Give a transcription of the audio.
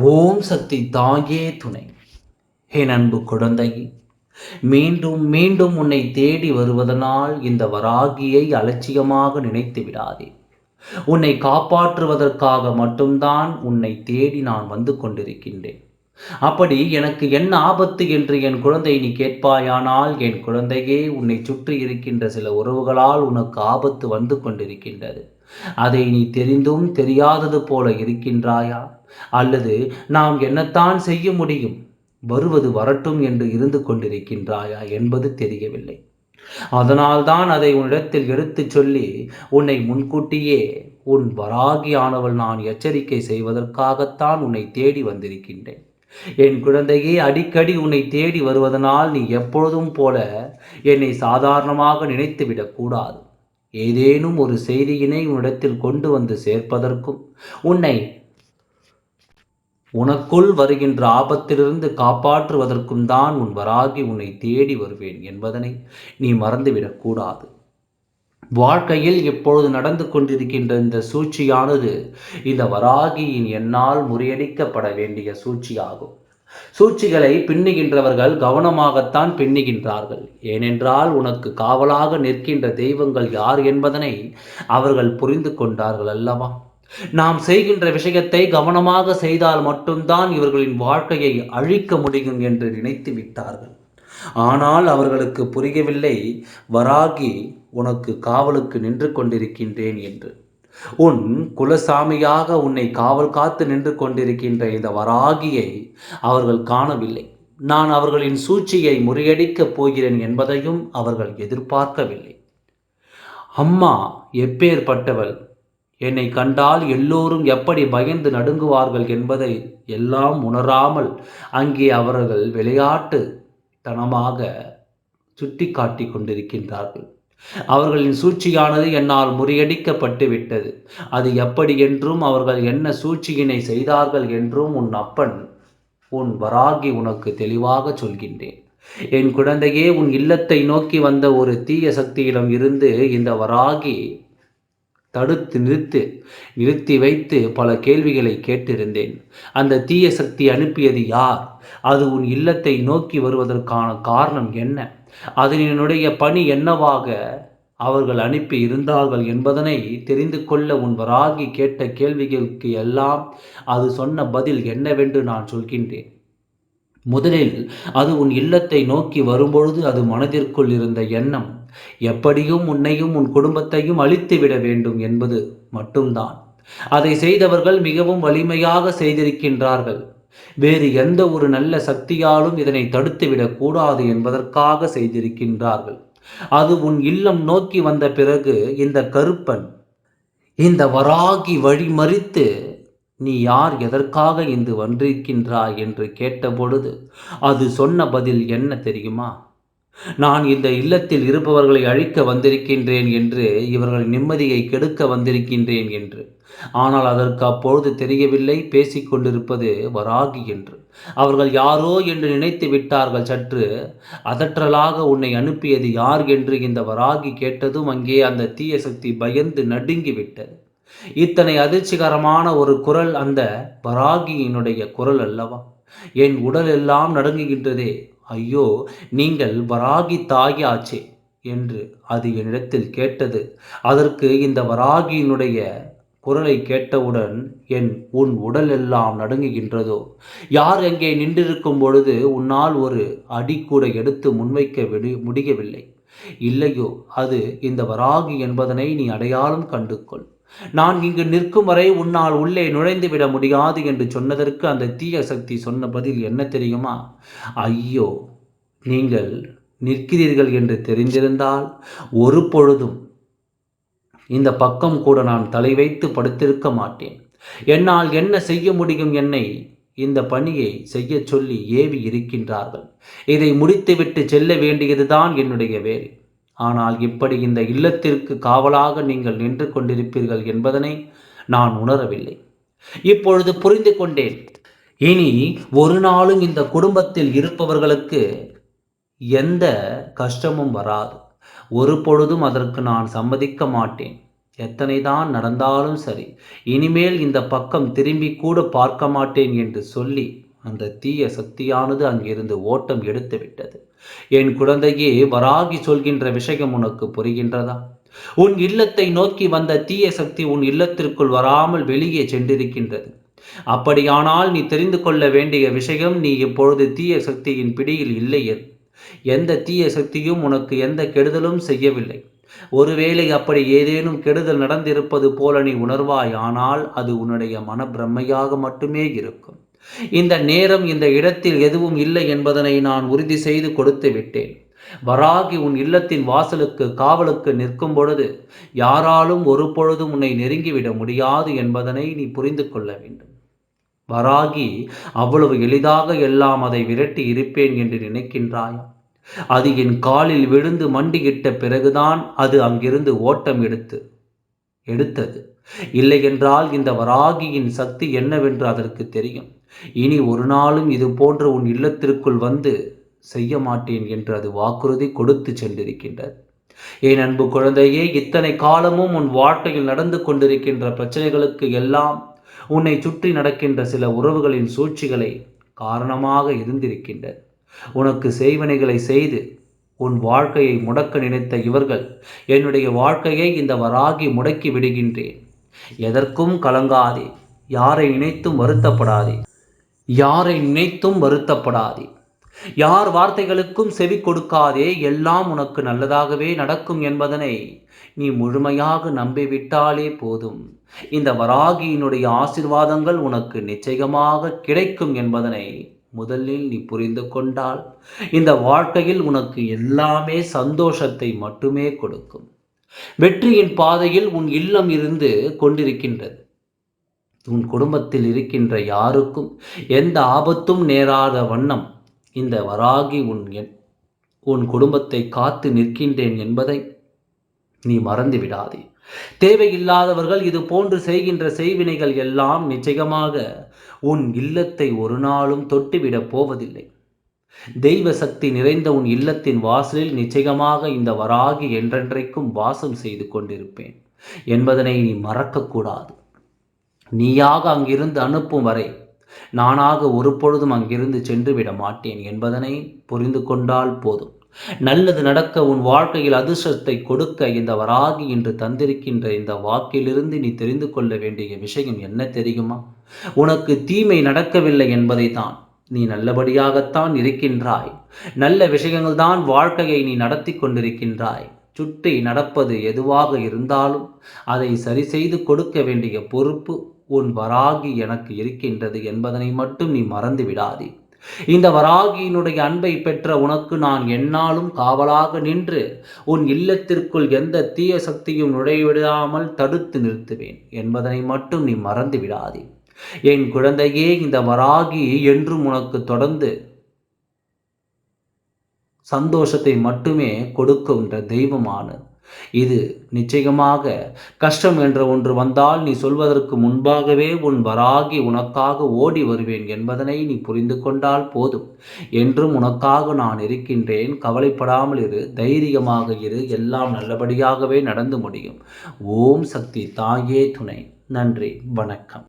ஓம் சக்தி தாயே துணை. என் அன்பு குழந்தையே மீண்டும் மீண்டும் உன்னை தேடி வருவதனால் இந்த வராகியை அலட்சியமாக நினைத்து விடாதே. உன்னை காப்பாற்றுவதற்காக மட்டும்தான் உன்னை தேடி நான் வந்து கொண்டிருக்கின்றேன். அப்படி எனக்கு என்ன ஆபத்து என்று என் குழந்தை நீ கேட்பாயானால் என் குழந்தையே உன்னை சுற்றி இருக்கின்ற சில உறவுகளால் உனக்கு ஆபத்து வந்து கொண்டிருக்கின்றது. அதை நீ தெரிந்தும் தெரியாதது போல இருக்கின்றாயா? அல்லது நாம் என்னத்தான் செய்ய முடியும்? வருவது வரட்டும் என்று இருந்து கொண்டிருக்கின்றாயா என்பது தெரியவில்லை. அதனால்தான் அதை உன்னிடத்தில் எடுத்துச் சொல்லி உன்னை முன்கூட்டியே உன் வராகியானவள் நான் எச்சரிக்கை செய்வதற்காகத்தான் உன்னை தேடி வந்திருக்கின்றேன். என் குழந்தையே அடிக்கடி உன்னை தேடி வருவதனால் நீ எப்பொழுதும் போல என்னை சாதாரணமாக நினைத்துவிடக்கூடாது ஏதேனும் ஒரு செய்தியினை உன்னிடத்தில் கொண்டு வந்து சேர்ப்பதற்கும் உன்னை உனக்குள் வருகின்ற ஆபத்திலிருந்து காப்பாற்றுவதற்கும் தான் உன் வராகி உன்னை தேடி வருவேன் என்பதனை நீ மறந்துவிடக்கூடாது வாழ்க்கையில் எப்பொழுது நடந்து கொண்டிருக்கின்ற இந்த சூழ்ச்சியானது இந்த வராகியின் என்னால் முறியடிக்கப்பட வேண்டிய சூழ்ச்சியாகும். சூழ்ச்சிகளை பின்னுகின்றவர்கள் கவனமாகத்தான் பின்னுகின்றார்கள். ஏனென்றால் உனக்கு காவலாக நிற்கின்ற தெய்வங்கள் யார் என்பதனை அவர்கள் புரிந்து கொண்டார்கள் அல்லவா? நாம் செய்கின்ற விஷயத்தை கவனமாக செய்தால் மட்டும்தான் இவர்களின் வாழ்க்கையை அழிக்க முடியும் என்று நினைத்து விட்டார்கள். ஆனால் அவர்களுக்கு புரியவில்லை வராகி உனக்கு காவலுக்கு நின்று கொண்டிருக்கின்றேன் என்று. உன் குலசாமியாக உன்னை காவல் காத்து நின்று கொண்டிருக்கின்ற இந்த வராகியை அவர்கள் காணவில்லை. நான் அவர்களின் சூழ்ச்சியை முறியடிக்கப் போகிறேன் என்பதையும் அவர்கள் எதிர்பார்க்கவில்லை. அம்மா எப்பேற்பட்டவள் என்னை கண்டால் எல்லோரும் எப்படி பயந்து நடுங்குவார்கள் என்பதை எல்லாம் உணராமல் அங்கே அவர்கள் விளையாட்டு தனமாக சுட்டி காட்டி கொண்டிருக்கின்றார்கள். அவர்களின் சூழ்ச்சியானது என்னால் முறியடிக்கப்பட்டு விட்டது. அது எப்படி என்றும் அவர்கள் என்ன சூழ்ச்சியினை செய்தார்கள் என்றும் உன் அப்பன் உன் வராகி உனக்கு தெளிவாக சொல்கின்றேன். என் குழந்தையே உன் இல்லத்தை நோக்கி வந்த ஒரு தீய சக்தியிடம் இருந்து இந்த வராகி தடுத்து நிறுத்து நிறுத்தி வைத்து பல கேள்விகளை கேட்டிருந்தேன். அந்த தீய சக்தி அனுப்பியது யார்? அது உன் இல்லத்தை நோக்கி வருவதற்கான காரணம் என்ன? அதனுடைய பணி என்னவாக அவர்கள் அனுப்பி இருந்தார்கள் என்பதனை தெரிந்து கொள்ள உன் வராகி கேட்ட கேள்விகளுக்கு எல்லாம் அது சொன்ன பதில் என்னவென்று நான் சொல்கின்றேன். முதலில் அது உன் இல்லத்தை நோக்கி வரும்பொழுது அது மனதிற்குள் இருந்த எண்ணம். எப்படியும் உன்னையும் உன் குடும்பத்தையும் அழித்துவிட வேண்டும் என்பது மட்டும்தான். அதை செய்தவர்கள் மிகவும் வலிமையாக செய்திருக்கின்றார்கள். வேறு எந்த ஒரு நல்ல சக்தியாலும் இதனை தடுத்துவிடக் கூடாது என்பதற்காக செய்திருக்கின்றார்கள். அது உன் இல்லம் நோக்கி வந்த பிறகு இந்த கருப்பன் இந்த வராகி வழிமறித்து நீ யார்? எதற்காக இன்று வந்திருக்கின்றாய்? என்று கேட்டபொழுது அது சொன்ன பதில் என்ன தெரியுமா? நான் இந்த இல்லத்தில் இருப்பவர்களை அழிக்க வந்திருக்கின்றேன் என்று இவர்கள் நிம்மதியை கெடுக்க வந்திருக்கின்றேன் என்று. ஆனால் அதற்கு அப்பொழுது தெரியவில்லை பேசிக்கொண்டிருப்பது வராகி என்று. அவர்கள் யாரோ என்று நினைத்து விட்டார்கள் சற்று அதற்றலாக உன்னை அனுப்பியது யார் என்று இந்த வராகி கேட்டதும் அங்கே அந்த தீய சக்தி பயந்து நடுங்கி விட்டது இத்தனை அதிர்ச்சிகரமான ஒரு குரல் அந்த வராகியினுடைய குரல் அல்லவா? என் உடல் எல்லாம் நடுங்குகின்றதே ஐயோ நீங்கள் வராகி தாயாச்சே என்று அது என்னிடத்தில் கேட்டது. அதற்கு இந்த வராகியினுடைய குரலை கேட்டவுடன் என் உன் உடல் எல்லாம் நடுங்குகின்றதோ? யார் எங்கே நின்றிருக்கும் பொழுது உன்னால் ஒரு அடி கூட எடுத்து முன்வைக்க முடியவில்லை? இல்லையோ அது இந்த வராகி என்பதனை நீ அடையாளம் கண்டுகொள். நான் இங்கு நிற்கும் வரை உன்னால் உள்ளே நுழைந்து விட முடியாது என்று சொன்னதற்கு அந்த தீய சக்தி சொன்ன பதில் என்ன தெரியுமா? ஐயோ நீங்கள் நிற்கிறீர்கள் என்று தெரிந்திருந்தால் ஒரு பொழுதும் இந்த பக்கம் கூட நான் தலை வைத்து படுத்திருக்க மாட்டேன். என்னால் என்ன செய்ய முடியும் என்னை இந்த பணியை செய்ய சொல்லி ஏவி இருக்கின்றார்கள். இதை முடித்துவிட்டு செல்ல வேண்டியதுதான் என்னுடைய வேலை. ஆனால் இப்படி இந்த இல்லத்திற்கு காவலாக நீங்கள் நின்று கொண்டிருப்பீர்கள் என்பதனை நான் உணரவில்லை. இப்பொழுது புரிந்து கொண்டேன். இனி ஒரு நாளும் இந்த குடும்பத்தில் இருப்பவர்களுக்கு எந்த கஷ்டமும் வராது. ஒரு பொழுதும் அதற்கு நான் சம்மதிக்க மாட்டேன். எத்தனை தான் நடந்தாலும் சரி இனிமேல் இந்த பக்கம் திரும்பி கூட பார்க்க மாட்டேன் என்று சொல்லி அந்த தீய சக்தியானது அங்கிருந்து ஓட்டம் எடுத்து விட்டது. என் குழந்தையே வராகி சொல்கின்ற விஷயம் உனக்கு புரிகின்றதா? உன் இல்லத்தை நோக்கி வந்த தீய சக்தி உன் இல்லத்திற்குள் வராமல் வெளியே சென்றிருக்கின்றது. அப்படியானால் நீ தெரிந்து கொள்ள வேண்டிய விஷயம் நீ இப்பொழுது தீய சக்தியின் பிடியில் இல்லையே எந்த தீய சக்தியும் உனக்கு எந்த கெடுதலும் செய்யவில்லை. ஒருவேளை அப்படி ஏதேனும் கெடுதல் நடந்திருப்பது போல நீ உணர்வாய் ஆனால் அது உன்னுடைய மனப்பிரமையாக மட்டுமே இருக்கும். இந்த நேரம் இந்த இடத்தில் எதுவும் இல்லை என்பதனை நான் உறுதி செய்து கொடுத்து விட்டேன். வராகி உன் இல்லத்தின் வாசலுக்கு காவலுக்கு நிற்கும் பொழுது யாராலும் ஒரு பொழுதும் உன்னை நெருங்கிவிட முடியாது என்பதனை நீ புரிந்து கொள்ள வேண்டும். வராகி அவ்வளவு எளிதாக எல்லாம் அதை விரட்டி இருப்பேன் என்று நினைக்கின்றாயா? அது என் காலில் விழுந்து மண்டியிட்ட பிறகுதான் அது அங்கிருந்து ஓட்டம் எடுத்து எடுத்தது. இல்லை என்றால் இந்த வராகியின் சக்தி என்னவென்று அதற்கு தெரியும். இனி ஒரு நாளும் இது போன்ற உன் இல்லத்திற்குள் வந்து செய்ய மாட்டேன் என்று அது வாக்குறுதி கொடுத்து சென்றிருக்கின்றது. என் அன்பு குழந்தையே இத்தனை காலமும் உன் வாழ்க்கையில் நடந்து கொண்டிருக்கின்ற பிரச்சனைகளுக்கு எல்லாம் உன்னை சுற்றி நடக்கின்ற சில உறவுகளின் சூழ்ச்சிகளை காரணமாக இருந்திருக்கின்றது உனக்கு செய்வனைகளை செய்து உன் வாழ்க்கையை முடக்க நினைத்த இவர்கள் என்னுடைய வாழ்க்கையை இந்த வராகி முடக்கி விடுகின்றேன். எதற்கும் கலங்காதே யாரை நினைத்தும் வருத்தப்படாதே. யாரை நினைத்தும் வருத்தப்படாதே. யார் வார்த்தைகளுக்கும் செவி கொடுக்காதே எல்லாம் உனக்கு நல்லதாகவே நடக்கும் என்பதனை நீ முழுமையாக நம்பிவிட்டாலே போதும். இந்த வராகியினுடைய ஆசிர்வாதங்கள் உனக்கு நிச்சயமாக கிடைக்கும் என்பதனை முதலில் நீ புரிந்து கொண்டால் இந்த வாழ்க்கையில் உனக்கு எல்லாமே சந்தோஷத்தை மட்டுமே கொடுக்கும். வெற்றியின் பாதையில் உன் இல்லம் இருந்து கொண்டிருக்கின்றது. உன் குடும்பத்தில் இருக்கின்ற யாருக்கும் எந்த ஆபத்தும் நேராத வண்ணம் இந்த வராகி உன் உன் குடும்பத்தை காத்து நிற்கின்றேன் என்பதை நீ மறந்து விடாதே தேவையில்லாதவர்கள் இது போன்று செய்கின்ற செய்வினைகள் எல்லாம் நிச்சயமாக உன் இல்லத்தை ஒரு நாளும் தொட்டுவிடப் போவதில்லை. தெய்வ சக்தி நிறைந்த உன் இல்லத்தின் வாசலில் நிச்சயமாக இந்த வராகி என்றென்றைக்கும் வாசம் செய்து கொண்டிருப்பேன். என்பதனை நீ மறக்கக்கூடாது. நீயாக அங்கிருந்து அனுப்பும் வரை நானாக ஒரு பொழுதும் அங்கிருந்து சென்று விட மாட்டேன் என்பதனை புரிந்து கொண்டால் போதும். நல்லது நடக்க உன் வாழ்க்கையில் அதிர்ஷ்டத்தை கொடுக்க இந்த வராகி என்று தந்திருக்கின்ற இந்த வாக்கிலிருந்து நீ தெரிந்து கொள்ள வேண்டிய விஷயம் என்ன தெரியுமா? உனக்கு தீமை நடக்கவில்லை என்பதை தான் நீ நல்லபடியாகத்தான் இருக்கின்றாய். நல்ல விஷயங்கள் தான் வாழ்க்கையை நீ நடத்தி கொண்டிருக்கின்றாய். சுற்றி நடப்பது எதுவாக இருந்தாலும் அதை சரி செய்து கொடுக்க வேண்டிய பொறுப்பு உன் வராகி எனக்கு இருக்கின்றது என்பதனை மட்டும் நீ மறந்து விடாதே. இந்த வராகியினுடைய அன்பை பெற்ற உனக்கு நான் என்னாலும் காவலாக நின்று உன் இல்லத்திற்குள் எந்த தீய சக்தியும் நுழைவிடாமல் தடுத்து நிறுத்துவேன் என்பதனை மட்டும் நீ மறந்து விடாதே. என் குழந்தையே இந்த வராகி என்றும் உனக்கு தொடர்ந்து சந்தோஷத்தை மட்டுமே கொடுக்கின்ற தெய்வமான. இது நிச்சயமாக கஷ்டம் என்ற ஒன்று வந்தால் நீ சொல்வதற்கு முன்பாகவே உன் வராகி உனக்காக ஓடி வருவேன் என்பதனை நீ புரிந்து கொண்டால் போதும். என்றும் உனக்காக நான் இருக்கின்றேன். கவலைப்படாமல் இரு. தைரியமாக இரு. எல்லாம் நல்லபடியாகவே நடந்து முடியும். ஓம் சக்தி தாயே துணை. நன்றி. வணக்கம்.